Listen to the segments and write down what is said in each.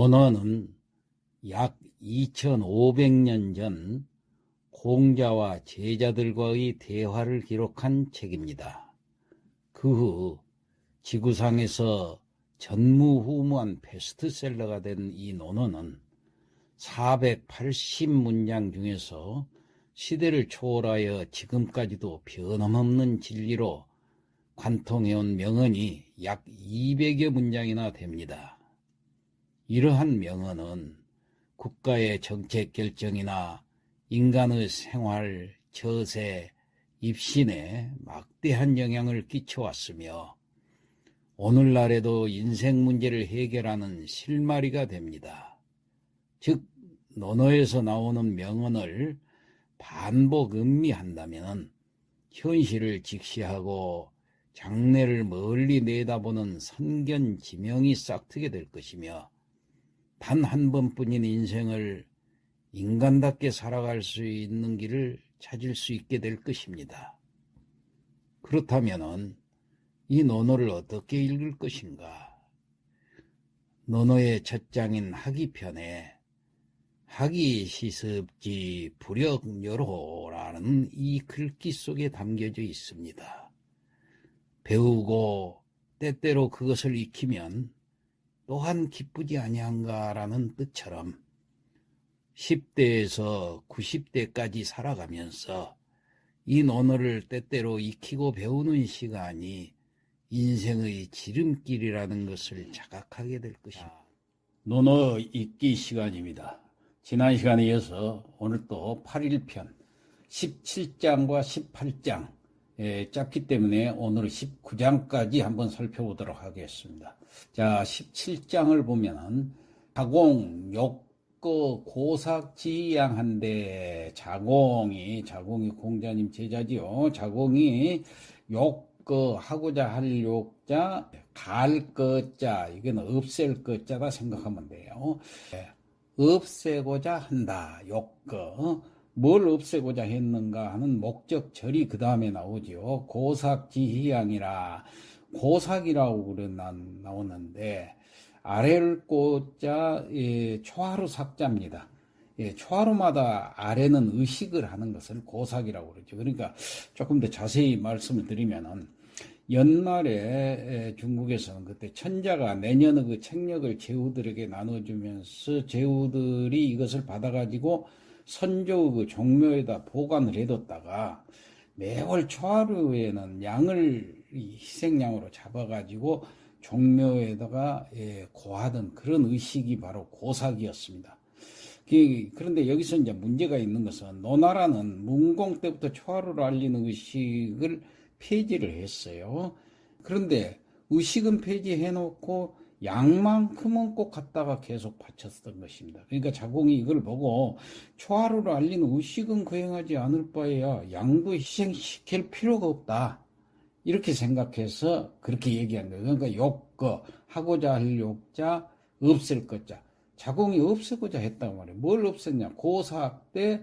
논어는 약 2500년 전 공자와 제자들과의 대화를 기록한 책입니다. 그 후 지구상에서 전무후무한 베스트셀러가 된 이 논어는 480문장 중에서 시대를 초월하여 지금까지도 변함없는 진리로 관통해온 명언이 약 200여 문장이나 됩니다. 이러한 명언은 국가의 정책 결정이나 인간의 생활, 처세, 입신에 막대한 영향을 끼쳐왔으며 오늘날에도 인생 문제를 해결하는 실마리가 됩니다. 즉, 논어에서 나오는 명언을 반복 음미한다면 현실을 직시하고 장래를 멀리 내다보는 선견 지명이 싹트게 될 것이며 단 한 번뿐인 인생을 인간답게 살아갈 수 있는 길을 찾을 수 있게 될 것입니다. 그렇다면 이 논어를 어떻게 읽을 것인가? 논어의 첫 장인 하기편에 하기 시습지 불역여로라는 이 글귀 속에 담겨져 있습니다. 배우고 때때로 그것을 익히면 또한 기쁘지 아니한가라는 뜻처럼 10대에서 90대까지 살아가면서 이 논어를 때때로 익히고 배우는 시간이 인생의 지름길이라는 것을 자각하게 될 것입니다. 논어 읽기 시간입니다. 지난 시간에 이어서 오늘 또 8일편 17장과 18장 예, 짧기 때문에 오늘 19장까지 한번 살펴보도록 하겠습니다. 자, 17장을 보면은 자공, 욕거, 고삭 지양한데 자공이 자공이 공자님 제자지요. 자공이 욕거 하고자 할 욕자 갈 것자 이거는 없앨 것자다 생각하면 돼요. 예, 없애고자 한다. 욕거 뭘 없애고자 했는가 하는 목적절이 그 다음에 나오지요. 고삭지희양이라 고삭이라고 난 나오는데 아래를 꽂자 예, 초하루 삭자입니다. 예, 초하루마다 아래는 의식을 하는 것을 고삭이라고 그러죠. 그러니까 조금 더 자세히 말씀을 드리면은 연말에 중국에서는 그때 천자가 내년의 그 책력을 제후들에게 나눠주면서 제후들이 이것을 받아가지고 선조의 그 종묘에다 보관을 해뒀다가 매월 초하루에는 양을 희생양으로 잡아가지고 종묘에다가 예, 고하던 그런 의식이 바로 고삭이었습니다. 그런데 여기서 이제 문제가 있는 것은 노나라는 문공 때부터 초하루를 알리는 의식을 폐지를 했어요. 그런데 의식은 폐지해놓고 양만큼은 꼭 갖다가 계속 바쳤던 것입니다. 그러니까 자공이 이걸 보고 초하루를 알리는 의식은 거행하지 않을 바에야 양도 희생시킬 필요가 없다. 이렇게 생각해서 그렇게 얘기한 거예요. 그러니까 욕거, 하고자 할 욕자, 없앨 것자. 자공이 없애고자 했단 말이에요. 뭘 없앴냐? 고사학 때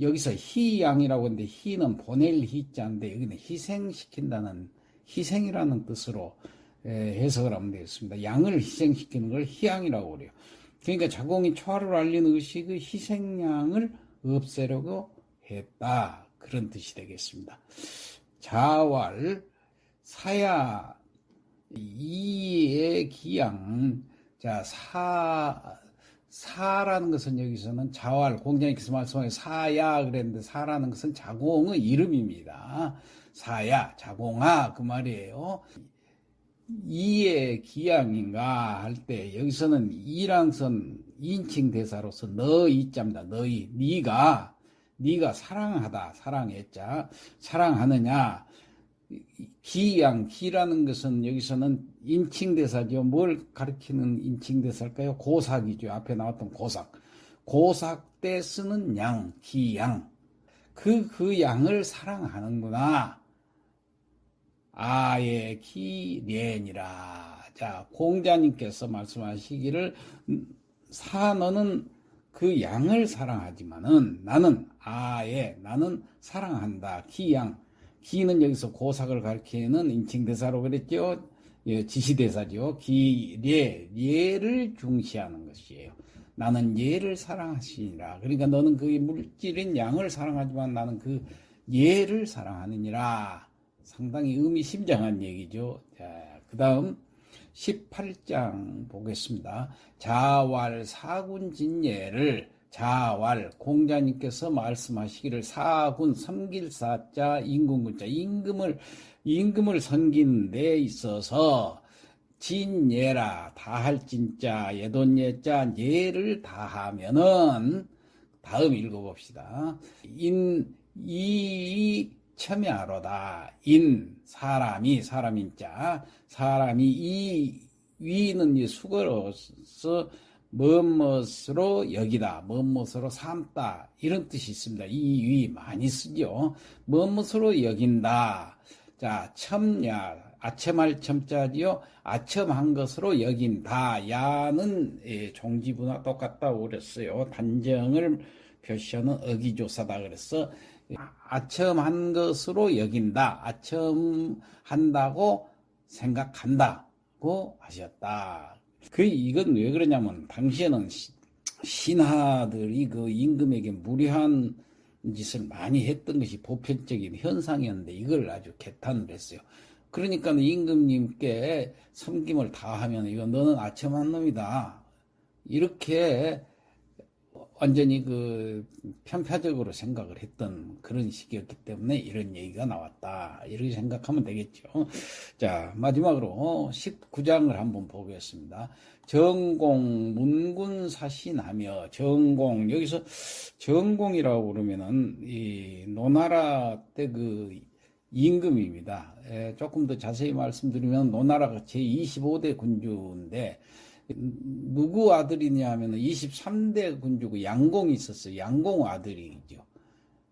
여기서 희양이라고 하는데 희는 보낼 희자인데 여기는 희생시킨다는 희생이라는 뜻으로 해석을 하면 되겠습니다. 양을 희생시키는 걸 희양이라고 그래요. 그러니까 자공이 초하를 알리는 의식의 희생양을 없애려고 했다. 그런 뜻이 되겠습니다. 자왈, 사야, 이의 기양. 자, 사, 사라는 것은 여기서는 자왈, 공자님께서 말씀하신 사야 그랬는데 사라는 것은 자공의 이름입니다. 사야, 자공아, 그 말이에요. 이의 기양인가 할 때 여기서는 이랑선 인칭 대사로서 너 이자입니다. 너희 네가 네가 사랑하다 사랑했자 사랑하느냐 기양 기라는 것은 여기서는 인칭 대사죠. 뭘 가리키는 인칭 대사일까요? 고삭이죠. 앞에 나왔던 고삭. 고삭 때 쓰는 양 기양 그그 그 양을 사랑하는구나. 아예 기련이라. 자, 공자님께서 말씀하시기를 사 너는 그 양을 사랑하지만은 나는 아예 나는 사랑한다. 기양. 기는 여기서 고삭을 가리키는 인칭 대사로 그랬죠. 예, 지시대사죠. 기례, 예를 중시하는 것이에요. 나는 예를 사랑하시니라. 그러니까 너는 그 물질인 양을 사랑하지만 나는 그 예를 사랑하느니라. 상당히 의미심장한 얘기죠. 자, 그 다음 18장 보겠습니다. 자왈 사군 진예를 자왈 공자님께서 말씀하시기를 사군 섬길 사자 임금군자 임금을 임금을 섬기는 데 있어서 진예라 다할 진짜 예돈예자 예를 다하면은 다음 읽어봅시다. 인 이 첨야로다. 인 사람이 사람인 자 사람이 이 위는 이 수거로서 뭐뭇으로 여기다 뭐뭇으로 삼다 이런 뜻이 있습니다. 이 위 많이 쓰죠. 뭐뭇으로 여긴다. 자 첨야 아첨할 첨자지요. 아첨한 것으로 여긴다. 야는 예, 종지부나 똑같다 그랬어요. 단정을 표시하는 어기조사다 그래서 아첨한 것으로 여긴다. 아첨한다고 생각한다고 하셨다. 그 이건 왜 그러냐면 당시에는 시- 신하들이 그 임금에게 무리한 짓을 많이 했던 것이 보편적인 현상이었는데 이걸 아주 개탄을 했어요. 그러니까 임금님께 섬김을 다하면 이거 너는 아첨한 놈이다. 이렇게 완전히 그 편파적으로 생각을 했던 그런 시기였기 때문에 이런 얘기가 나왔다. 이렇게 생각하면 되겠죠. 자, 마지막으로 19장을 한번 보겠습니다. 정공, 문군 사신하며 정공, 여기서 정공이라고 그러면은 이 노나라 때 그 임금입니다. 에, 조금 더 자세히 말씀드리면 노나라가 제25대 군주인데 누구 아들이냐 하면 23대 군주고 양공이 있었어요. 양공 아들이죠.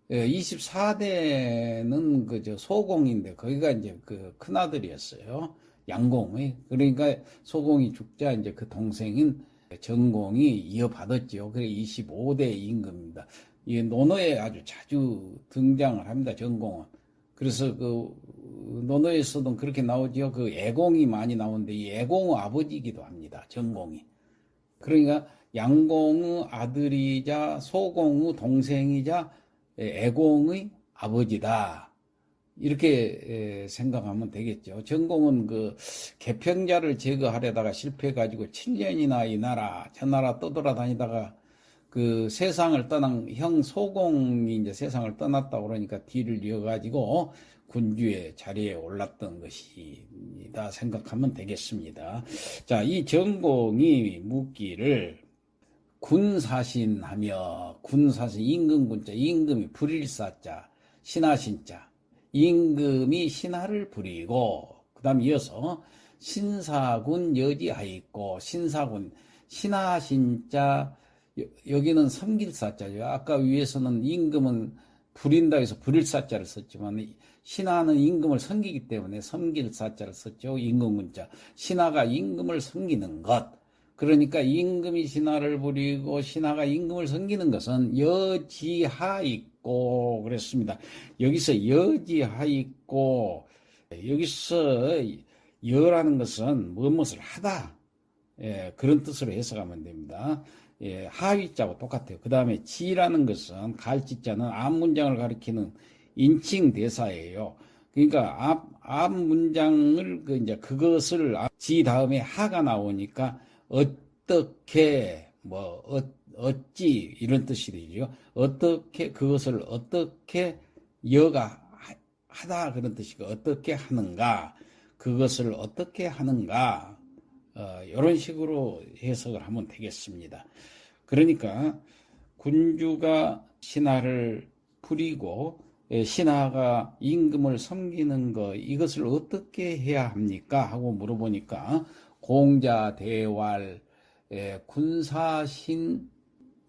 24대는 그저 소공인데 거기가 이제 그 큰아들이었어요. 양공이. 그러니까 소공이 죽자 이제 그 동생인 정공이 이어받았죠. 그래 25대 임금입니다. 이 논어에 아주 자주 등장을 합니다. 정공은. 그래서 그 논어에서도 그렇게 나오죠. 그 애공이 많이 나오는데 이 애공의 아버지이기도 합니다. 정공이. 그러니까 양공의 아들이자 소공의 동생이자 애공의 아버지다. 이렇게 생각하면 되겠죠. 전공은 그 개평자를 제거하려다가 실패해가지고 7년이나 이 나라, 저 나라 떠돌아다니다가 그 세상을 떠난 형 소공이 이제 세상을 떠났다 그러니까 뒤를 이어가지고 군주의 자리에 올랐던 것이다 생각하면 되겠습니다. 자, 이 전공이 묻기를 군사신하며 군사신 임금군자 임금이 불일사자 신하신자 임금이 신하를 부리고 그다음 이어서 신사군 여지하있고 신사군 신하신자 여기는 섬길 사자죠. 아까 위에서는 임금은 부린다 해서 부릴 사자를 썼지만 신하는 임금을 섬기기 때문에 섬길 사자를 썼죠. 임금 문자. 신하가 임금을 섬기는 것. 그러니까 임금이 신하를 부리고 신하가 임금을 섬기는 것은 여지하 있고 그랬습니다. 여기서 여지하 있고 여기서 여라는 것은 무엇을 하다. 예, 그런 뜻으로 해석하면 됩니다. 예, 하위자와 똑같아요. 그 다음에 지라는 것은 갈지자는 앞 문장을 가리키는 인칭 대사예요. 그러니까 앞, 앞 문장을 그 이제 그것을 지 다음에 하가 나오니까 어떻게 뭐 어, 어찌 이런 뜻이 되죠. 어떻게 그것을 어떻게 여가 하다 그런 뜻이고 어떻게 하는가 그것을 어떻게 하는가 어, 이런 식으로 해석을 하면 되겠습니다. 그러니까 군주가 신하를 부리고 예, 신하가 임금을 섬기는 것 이것을 어떻게 해야 합니까? 하고 물어보니까 공자 대왈 예, 군사신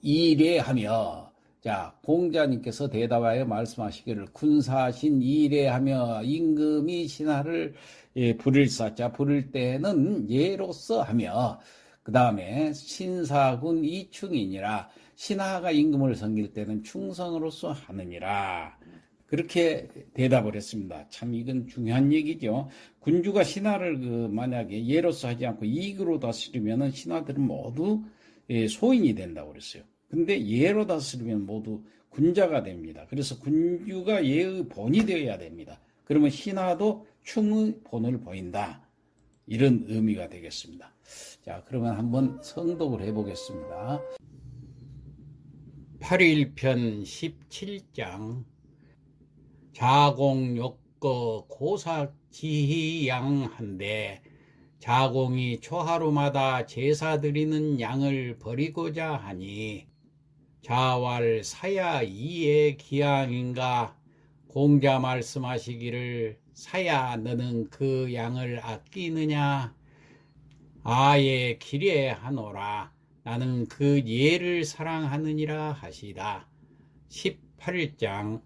이례하며 자 공자님께서 대답하여 말씀하시기를 군사신 이례하며 임금이 신하를 예, 부릴 때는 예로서 하며 그 다음에 신사군 이충이니라 신하가 임금을 섬길 때는 충성으로서 하느니라 그렇게 대답을 했습니다. 참 이건 중요한 얘기죠. 군주가 신하를 그 만약에 예로서 하지 않고 이익으로 다스리면은 신하들은 모두 예, 소인이 된다고 그랬어요. 근데 예로 다스리면 모두 군자가 됩니다. 그래서 군주가 예의 본이 되어야 됩니다. 그러면 신하도 충의 본을 보인다. 이런 의미가 되겠습니다. 자, 그러면 한번 성독을 해보겠습니다. 8일편 17장 자공욕거 고사지양한데 자공이 초하루마다 제사 드리는 양을 버리고자 하니 자왈 사야 이의 기양인가? 공자 말씀하시기를 사야 너는 그 양을 아끼느냐? 아예 기례하노라. 나는 그 예를 사랑하느니라 하시다. 18장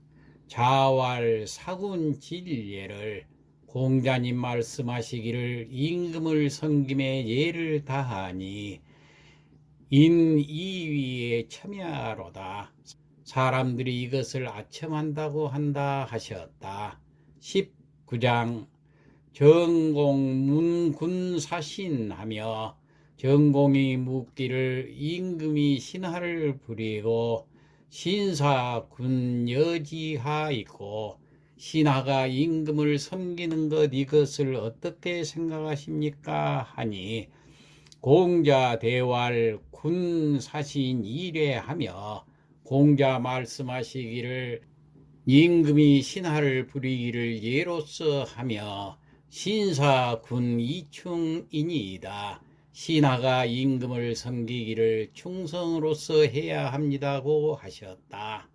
자왈 사군 진예를 공자님 말씀하시기를 임금을 섬김에 예를 다하니 인이위에 참여하로다. 사람들이 이것을 아첨한다고 한다 하셨다. 19장 정공 문군 사신하며 정공이 묻기를 임금이 신하를 부리고 신사군 여지하 있고 신하가 임금을 섬기는 것 이것을 어떻게 생각하십니까 하니 공자 대활 군 사신 이례하며 공자 말씀하시기를 임금이 신하를 부리기를 예로서 하며 신사 군 이충이니이다. 신하가 임금을 섬기기를 충성으로서 해야 합니다고 하셨다.